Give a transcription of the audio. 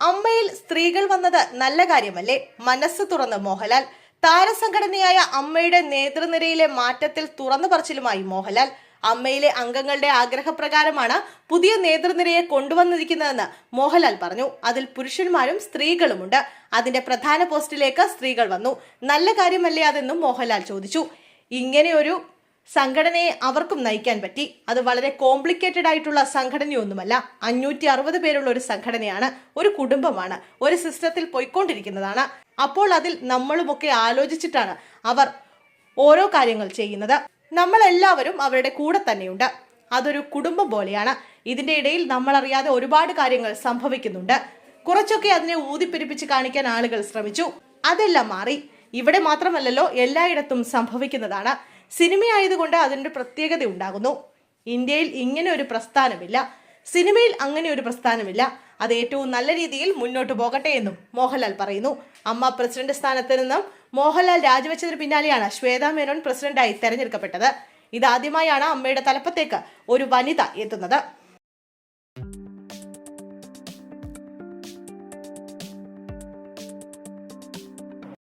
അമ്മയിൽ സ്ത്രീകൾ വന്നത് നല്ല കാര്യമല്ലേ? മനസ്സ് തുറന്ന് മോഹൻലാൽ. താരസംഘടനയായ അമ്മയുടെ നേതൃനിരയിലെ മാറ്റത്തിൽ തുറന്നു പറച്ചിലുമായി മോഹൻലാൽ. അമ്മയിലെ അംഗങ്ങളുടെ ആഗ്രഹപ്രകാരമാണ് പുതിയ നേതൃനിരയെ കൊണ്ടുവന്നിരിക്കുന്നതെന്ന് മോഹൻലാൽ പറഞ്ഞു. അതിൽ പുരുഷന്മാരും സ്ത്രീകളുമുണ്ട്. അതിന്റെ പ്രധാന പോസ്റ്റിലേക്ക് സ്ത്രീകൾ വന്നു. നല്ല കാര്യമല്ലേ അതെന്നും മോഹൻലാൽ ചോദിച്ചു. ഇങ്ങനെയൊരു സംഘടനയെ അവർക്കും നയിക്കാൻ പറ്റി. അത് വളരെ കോംപ്ലിക്കേറ്റഡ് ആയിട്ടുള്ള സംഘടനയൊന്നുമല്ല. അഞ്ഞൂറ്റി അറുപത് പേരുള്ള ഒരു സംഘടനയാണ് ഒരു കുടുംബമാണ് ഒരു സിസ്റ്റത്തിൽ പോയിക്കൊണ്ടിരിക്കുന്നതാണ്. അപ്പോൾ അതിൽ നമ്മളുമൊക്കെ ആലോചിച്ചിട്ടാണ് അവർ ഓരോ കാര്യങ്ങൾ ചെയ്യുന്നത്. നമ്മളെല്ലാവരും അവരുടെ കൂടെ തന്നെയുണ്ട്. അതൊരു കുടുംബം പോലെയാണ്. ഇതിന്റെ ഇടയിൽ നമ്മൾ അറിയാതെ ഒരുപാട് കാര്യങ്ങൾ സംഭവിക്കുന്നുണ്ട്. കുറച്ചൊക്കെ അതിനെ ഊതിപ്പെരിപ്പിച്ച് കാണിക്കാൻ ആളുകൾ ശ്രമിച്ചു. അതെല്ലാം മാറി. ഇവിടെ മാത്രമല്ലല്ലോ എല്ലായിടത്തും സംഭവിക്കുന്നതാണ്. സിനിമയായതുകൊണ്ട് അതിനൊരു പ്രത്യേകത ഉണ്ടാകുന്നു ഇന്ത്യയിൽ ഇങ്ങനെ ഒരു പ്രസ്ഥാനമില്ല. സിനിമയിൽ അങ്ങനെ ഒരു പ്രസ്ഥാനമില്ല. അത് ഏറ്റവും നല്ല രീതിയിൽ മുന്നോട്ട് പോകട്ടെ എന്നും മോഹൻലാൽ പറയുന്നു. അമ്മ പ്രസിഡന്റ് സ്ഥാനത്ത് നിന്നും മോഹൻലാൽ രാജിവെച്ചതിന് പിന്നാലെയാണ് ശ്വേതാ മേനോൻ പ്രസിഡന്റായി തെരഞ്ഞെടുക്കപ്പെട്ടത്. ഇതാദ്യമായാണ് അമ്മയുടെ തലപ്പത്തേക്ക് ഒരു വനിത എത്തുന്നത്.